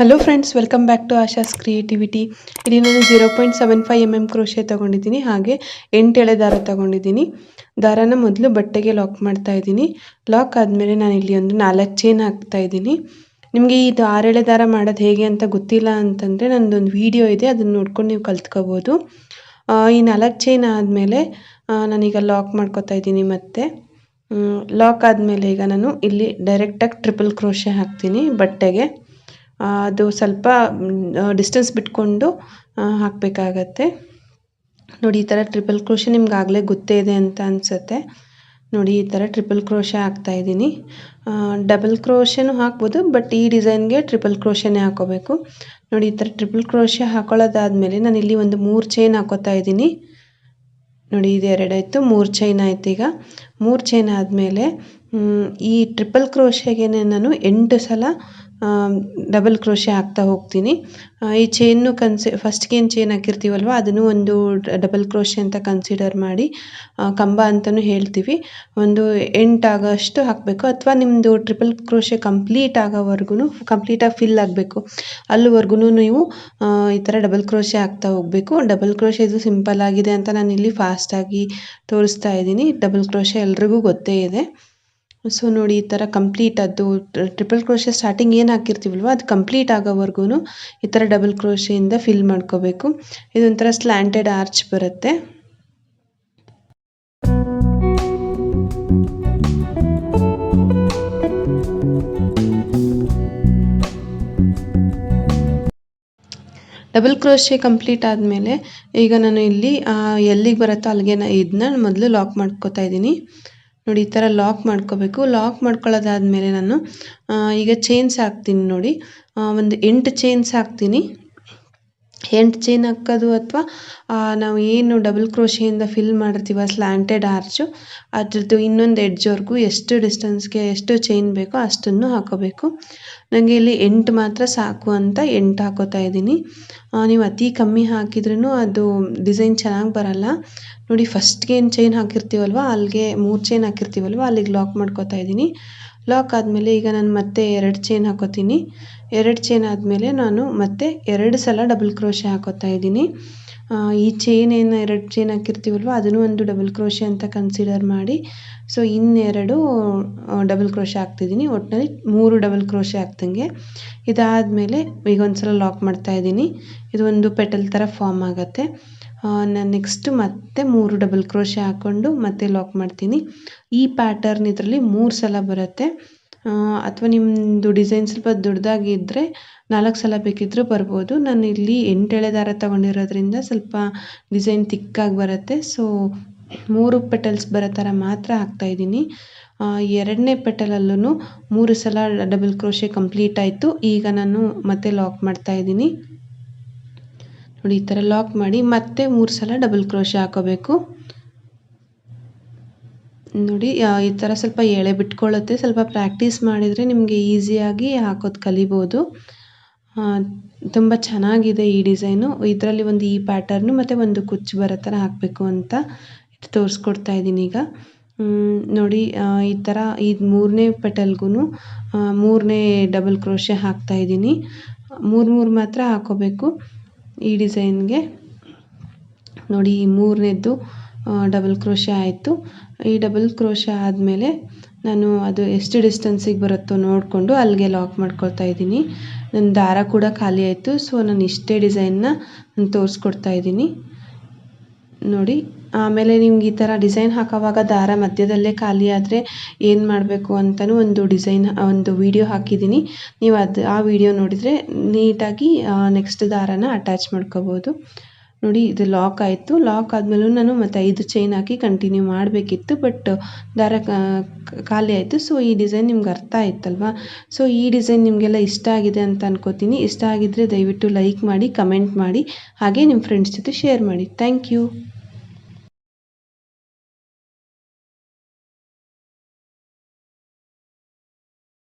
Hello friends welcome back to Asha's creativity ಇಲ್ಲಿ ನಾನು zero point seven five M M crochet ತೊಗೊಂಡಿದ್ದೀನಿ, ಹಾಗೆ ಎಂಟು ಎಳೆ ದಾರ ತೊಗೊಂಡಿದ್ದೀನಿ. ದಾರನ ಮೊದಲು ಬಟ್ಟೆಗೆ ಲಾಕ್ ಮಾಡ್ತಾ ಇದ್ದೀನಿ. ಲಾಕ್ ಆದಮೇಲೆ ನಾನು ಇಲ್ಲಿ ಒಂದು ನಾಲ್ಕು ಚೈನ್ ಹಾಕ್ತಾ ಇದ್ದೀನಿ. ನಿಮಗೆ ಇದು ಆರೆಳೆ ದಾರ ಮಾಡೋದು ಹೇಗೆ ಅಂತ ಗೊತ್ತಿಲ್ಲ ಅಂತಂದರೆ ನನ್ನದೊಂದು ವಿಡಿಯೋ ಇದೆ, ಅದನ್ನು ನೋಡ್ಕೊಂಡು ನೀವು ಕಲ್ತ್ಕೋಬೋದು. ಈ ನಾಲ್ಕು ಚೈನ್ ಆದಮೇಲೆ ನಾನೀಗ ಲಾಕ್ ಮಾಡ್ಕೊತಾ ಇದ್ದೀನಿ ಮತ್ತೆ. ಲಾಕ್ ಆದಮೇಲೆ ಈಗ ನಾನು ಇಲ್ಲಿ ಡೈರೆಕ್ಟಾಗಿ ಟ್ರಿಪಲ್ ಕ್ರೋಶೆ ಹಾಕ್ತೀನಿ ಬಟ್ಟೆಗೆ. ಅದು ಸ್ವಲ್ಪ ಡಿಸ್ಟೆನ್ಸ್ ಬಿಟ್ಕೊಂಡು ಹಾಕಬೇಕಾಗತ್ತೆ. ನೋಡಿ, ಈ ಥರ ಟ್ರಿಪಲ್ ಕ್ರೋಶ ನಿಮ್ಗೆ ಆಗಲೇ ಗೊತ್ತೇ ಇದೆ ಅಂತ ಅನಿಸುತ್ತೆ. ನೋಡಿ, ಈ ಥರ ಟ್ರಿಪಲ್ ಕ್ರೋಶ ಹಾಕ್ತಾ ಇದ್ದೀನಿ. ಡಬಲ್ ಕ್ರೋಶನೂ ಹಾಕ್ಬೋದು ಬಟ್ ಈ ಡಿಸೈನ್ಗೆ ಟ್ರಿಪಲ್ ಕ್ರೋಶನೇ ಹಾಕೋಬೇಕು. ನೋಡಿ, ಈ ಥರ ಟ್ರಿಪಲ್ ಕ್ರೋಶ ಹಾಕೊಳ್ಳೋದಾದಮೇಲೆ ನಾನು ಇಲ್ಲಿ ಒಂದು ಮೂರು ಚೈನ್ ಹಾಕೋತಾ ಇದ್ದೀನಿ. ನೋಡಿ, ಇದು ಎರಡಾಯಿತು, ಮೂರು ಚೈನ್ ಆಯ್ತು ಈಗ. ಮೂರು ಚೈನ್ ಆದಮೇಲೆ ಈ ಟ್ರಿಪಲ್ ಕ್ರೋಶೆಗೆ ನಾನು ಎಂಟು ಸಲ ಡಬಲ್ ಕ್ರೋಶೆ ಹಾಕ್ತಾ ಹೋಗ್ತೀನಿ. ಈ ಚೈನು ಕನ್ಸಿ ಫಸ್ಟ್ಗೆ ಏನು ಚೈನ್ ಹಾಕಿರ್ತೀವಲ್ವ, ಅದನ್ನು ಒಂದು ಡಬಲ್ ಕ್ರೋಶೆ ಅಂತ ಕನ್ಸಿಡರ್ ಮಾಡಿ ಕಂಬ ಅಂತಲೂ ಹೇಳ್ತೀವಿ. ಒಂದು ಎಂಟು ಆಗೋಷ್ಟು ಹಾಕಬೇಕು, ಅಥವಾ ನಿಮ್ಮದು ಟ್ರಿಪಲ್ ಕ್ರೋಶೆ ಕಂಪ್ಲೀಟ್ ಆಗೋವರೆಗೂ ಕಂಪ್ಲೀಟಾಗಿ ಫಿಲ್ ಆಗಬೇಕು. ಅಲ್ಲಿವರೆಗೂ ನೀವು ಈ ಥರ ಡಬಲ್ ಕ್ರೋಶೆ ಹಾಕ್ತಾ ಹೋಗಬೇಕು. ಡಬಲ್ ಕ್ರೋಶೆ ಇದು ಸಿಂಪಲ್ ಆಗಿದೆ ಅಂತ ನಾನು ಇಲ್ಲಿ ಫಾಸ್ಟಾಗಿ ತೋರಿಸ್ತಾ ಇದ್ದೀನಿ. ಡಬಲ್ ಕ್ರೋಶೆ ಎಲ್ರಿಗೂ ಗೊತ್ತೇ ಇದೆ. ಸೊ ನೋಡಿ ಈ ಥರ ಕಂಪ್ಲೀಟ್ ಅದು ಟ್ರಿಪಲ್ ಕ್ರೋಶೆ ಸ್ಟಾರ್ಟಿಂಗ್ ಏನು ಹಾಕಿರ್ತೀವಲ್ವ, ಅದು ಕಂಪ್ಲೀಟ್ ಆಗೋವರೆಗೂ ಈ ಥರ ಡಬಲ್ ಕ್ರೋಶೆಯಿಂದ ಫಿಲ್ ಮಾಡ್ಕೋಬೇಕು. ಇದೊಂಥರ ಸ್ಲ್ಯಾಂಟೆಡ್ ಆರ್ಚ್ ಬರುತ್ತೆ. ಡಬಲ್ ಕ್ರೋಶೆ ಕಂಪ್ಲೀಟ್ ಆದಮೇಲೆ, ಈಗ ನಾನು ಇಲ್ಲಿ ಎಲ್ಲಿಗೆ ಬರುತ್ತೋ ಅಲ್ಲಿಗೆ ಇದನ್ನ ಮೊದಲು ಲಾಕ್ ಮಾಡ್ಕೋತಾ ಇದ್ದೀನಿ ನೋಡಿ, ಈ ಥರ ಲಾಕ್ ಮಾಡ್ಕೋಬೇಕು. ಲಾಕ್ ಮಾಡ್ಕೊಳ್ಳೋದಾದ್ಮೇಲೆ ನಾನು ಈಗ ಚೈನ್ಸ್ ಹಾಕ್ತೀನಿ ನೋಡಿ. ಒಂದು ಎಂಟು ಚೈನ್ಸ್ ಹಾಕ್ತೀನಿ. ಎಂಟು ಚೈನ್ ಹಾಕೋದು ಅಥವಾ ನಾವು ಏನು ಡಬಲ್ ಕ್ರೋಶಿಯಿಂದ ಫಿಲ್ ಮಾಡಿರ್ತೀವ ಸ್ಲ್ಯಾಂಟೆಡ್ ಆರ್ಚು ಅದ್ರದ್ದು ಇನ್ನೊಂದು ಎಡ್ಜ್ವರೆಗೂ ಎಷ್ಟು ಡಿಸ್ಟೆನ್ಸ್ಗೆ ಎಷ್ಟು ಚೈನ್ ಬೇಕೋ ಅಷ್ಟನ್ನು ಹಾಕೋಬೇಕು. ನನಗೆ ಇಲ್ಲಿ ಎಂಟು ಮಾತ್ರ ಸಾಕು ಅಂತ ಎಂಟು ಹಾಕೋತಾ ಇದ್ದೀನಿ. ನೀವು ಅತಿ ಕಮ್ಮಿ ಹಾಕಿದ್ರೂ ಅದು ಡಿಸೈನ್ ಚೆನ್ನಾಗಿ ಬರಲ್ಲ. ನೋಡಿ ಫಸ್ಟ್ಗೆ ಏನು ಚೈನ್ ಹಾಕಿರ್ತೀವಲ್ವ ಅಲ್ಲಿಗೆ ಮೂರು ಚೈನ್ ಹಾಕಿರ್ತೀವಲ್ವ, ಅಲ್ಲಿಗೆ ಲಾಕ್ ಮಾಡ್ಕೋತಾ ಇದ್ದೀನಿ. ಲಾಕ್ ಆದಮೇಲೆ ಈಗ ನಾನು ಮತ್ತೆ ಎರಡು ಚೈನ್ ಹಾಕೋತೀನಿ. ಎರಡು ಚೈನ್ ಆದಮೇಲೆ ನಾನು ಮತ್ತೆ ಎರಡು ಸಲ ಡಬಲ್ ಕ್ರೋಶೆ ಹಾಕೋತಾ ಇದ್ದೀನಿ. ಈ ಚೈನ್ ಏನು ಎರಡು ಚೈನ್ ಹಾಕಿರ್ತೀವಲ್ವ, ಅದನ್ನು ಒಂದು ಡಬಲ್ ಕ್ರೋಶೆ ಅಂತ ಕನ್ಸಿಡರ್ ಮಾಡಿ. ಸೊ ಇನ್ನೆರಡು ಡಬಲ್ ಕ್ರೋಶೆ ಹಾಕ್ತಿದ್ದೀನಿ ಒಟ್ಟಿನಲ್ಲಿ ಮೂರು ಡಬಲ್ ಕ್ರೋಶೆ ಹಾಕ್ದಂಗೆ ಇದಾದಮೇಲೆ ಈಗ ಒಂದ್ಸಲ ಲಾಕ್ ಮಾಡ್ತಾ ಇದ್ದೀನಿ. ಇದು ಒಂದು ಪೆಟಲ್ ಥರ ಫಾರ್ಮ್ ಆಗುತ್ತೆ. ನಾನು ನೆಕ್ಸ್ಟ್ ಮತ್ತೆ ಮೂರು ಡಬಲ್ ಕ್ರೋಶೆ ಹಾಕ್ಕೊಂಡು ಮತ್ತೆ ಲಾಕ್ ಮಾಡ್ತೀನಿ. ಈ ಪ್ಯಾಟರ್ನ್ ಇದರಲ್ಲಿ ಮೂರು ಸಲ ಬರುತ್ತೆ. ಅಥವಾ ನಿಮ್ಮದು ಡಿಸೈನ್ ಸ್ವಲ್ಪ ದೊಡ್ಡದಾಗಿದ್ದರೆ ನಾಲ್ಕು ಸಲ ಬೇಕಿದ್ದರೂ ಬರ್ಬೋದು. ನಾನು ಇಲ್ಲಿ ಎಂಟೆಳೆ ದಾರ ತಗೊಂಡಿರೋದ್ರಿಂದ ಸ್ವಲ್ಪ ಡಿಸೈನ್ ತಿಕ್ಕಾಗಿ ಬರುತ್ತೆ. ಸೊ ಮೂರು ಪೆಟಲ್ಸ್ ಬರೋ ಥರ ಮಾತ್ರ ಹಾಕ್ತಾಯಿದ್ದೀನಿ ಎರಡನೇ ಪೆಟಲಲ್ಲೂ ಮೂರು ಸಲ ಡಬಲ್ ಕ್ರೋಶೆ ಕಂಪ್ಲೀಟ್ ಆಯಿತು. ಈಗ ನಾನು ಮತ್ತೆ ಲಾಕ್ ಮಾಡ್ತಾ ಇದ್ದೀನಿ. ನೋಡಿ, ಈ ಥರ ಲಾಕ್ ಮಾಡಿ ಮತ್ತೆ ಮೂರು ಸಲ ಡಬಲ್ ಕ್ರೋಶೆ ಹಾಕೋಬೇಕು. ನೋಡಿ ಈ ಥರ ಸ್ವಲ್ಪ ಎಳೆ ಬಿಟ್ಕೊಳ್ಳುತ್ತೆ. ಸ್ವಲ್ಪ ಪ್ರಾಕ್ಟೀಸ್ ಮಾಡಿದರೆ ನಿಮಗೆ ಈಸಿಯಾಗಿ ಹಾಕೋದು ಕಲಿಬೋದು. ತುಂಬ ಚೆನ್ನಾಗಿದೆ ಈ ಡಿಸೈನು ಇದರಲ್ಲಿ ಒಂದು ಈ ಪ್ಯಾಟರ್ನು ಮತ್ತು ಒಂದು ಕುಚ್ಚು ಬರೋ ಥರ ಹಾಕಬೇಕು ಅಂತ ತೋರಿಸ್ಕೊಡ್ತಾ ಇದ್ದೀನಿ ಈಗ. ನೋಡಿ ಈ ಥರ ಈ ಮೂರನೇ ಪೆಟಲ್ಗೂ ಮೂರನೇ ಡಬಲ್ ಕ್ರೋಶೆ ಹಾಕ್ತಾ ಇದ್ದೀನಿ. ಮೂರು ಮೂರು ಮಾತ್ರ ಹಾಕೋಬೇಕು ಈ ಡಿಸೈನ್ಗೆ ನೋಡಿ, ಈ ಮೂರನೇದ್ದು ಡಬಲ್ ಕ್ರೋಶೆ ಆಯಿತು. ಈ ಡಬಲ್ ಕ್ರೋಶೆ ಆದಮೇಲೆ ನಾನು ಅದು ಎಷ್ಟು ಡಿಸ್ಟೆನ್ಸಿಗೆ ಬರುತ್ತೋ ನೋಡಿಕೊಂಡು ಅಲ್ಲಿಗೆ ಲಾಕ್ ಮಾಡ್ಕೊಳ್ತಾ ಇದ್ದೀನಿ. ನನ್ನ ದಾರ ಕೂಡ ಖಾಲಿ ಆಯಿತು ಸೊ ನಾನು ಇಷ್ಟೇ ಡಿಸೈನ್ನ ನಾನು ತೋರಿಸ್ಕೊಡ್ತಾ ಇದ್ದೀನಿ. ನೋಡಿ, ಆಮೇಲೆ ನಿಮ್ಗೆ ಈ ಥರ ಡಿಸೈನ್ ಹಾಕೋವಾಗ ದಾರ ಮಧ್ಯದಲ್ಲೇ ಖಾಲಿ ಆದರೆ ಏನು ಮಾಡಬೇಕು ಅಂತಲೂ ಒಂದು ಡಿಸೈನ್ ಒಂದು ವಿಡಿಯೋ ಹಾಕಿದ್ದೀನಿ. ನೀವು ಅದು ಆ ವಿಡಿಯೋ ನೋಡಿದರೆ ನೀಟಾಗಿ ನೆಕ್ಸ್ಟ್ ದಾರನ ಅಟ್ಯಾಚ್ ಮಾಡ್ಕೋಬೋದು. ನೋಡಿ, ಇದು ಲಾಕ್ ಆಯಿತು. ಲಾಕ್ ಆದಮೇಲೂ ನಾನು ಮತ್ತೆ ಐದು ಚೈನ್ ಹಾಕಿ ಕಂಟಿನ್ಯೂ ಮಾಡಬೇಕಿತ್ತು ಬಟ್ ದಾರ ಖಾಲಿ ಆಯಿತು. ಸೊ ಈ ಡಿಸೈನ್ ನಿಮ್ಗೆ ಅರ್ಥ ಆಯ್ತಲ್ವಾ? ಸೊ ಈ ಡಿಸೈನ್ ನಿಮಗೆಲ್ಲ ಇಷ್ಟ ಆಗಿದೆ ಅಂತ ಅನ್ಕೋತೀನಿ. ಇಷ್ಟ ಆಗಿದ್ದರೆ ದಯವಿಟ್ಟು ಲೈಕ್ ಮಾಡಿ ಕಮೆಂಟ್ ಮಾಡಿ. ಹಾಗೆ ನಿಮ್ಮ ಫ್ರೆಂಡ್ಸ್ ಜೊತೆ ಶೇರ್ ಮಾಡಿ. Thank you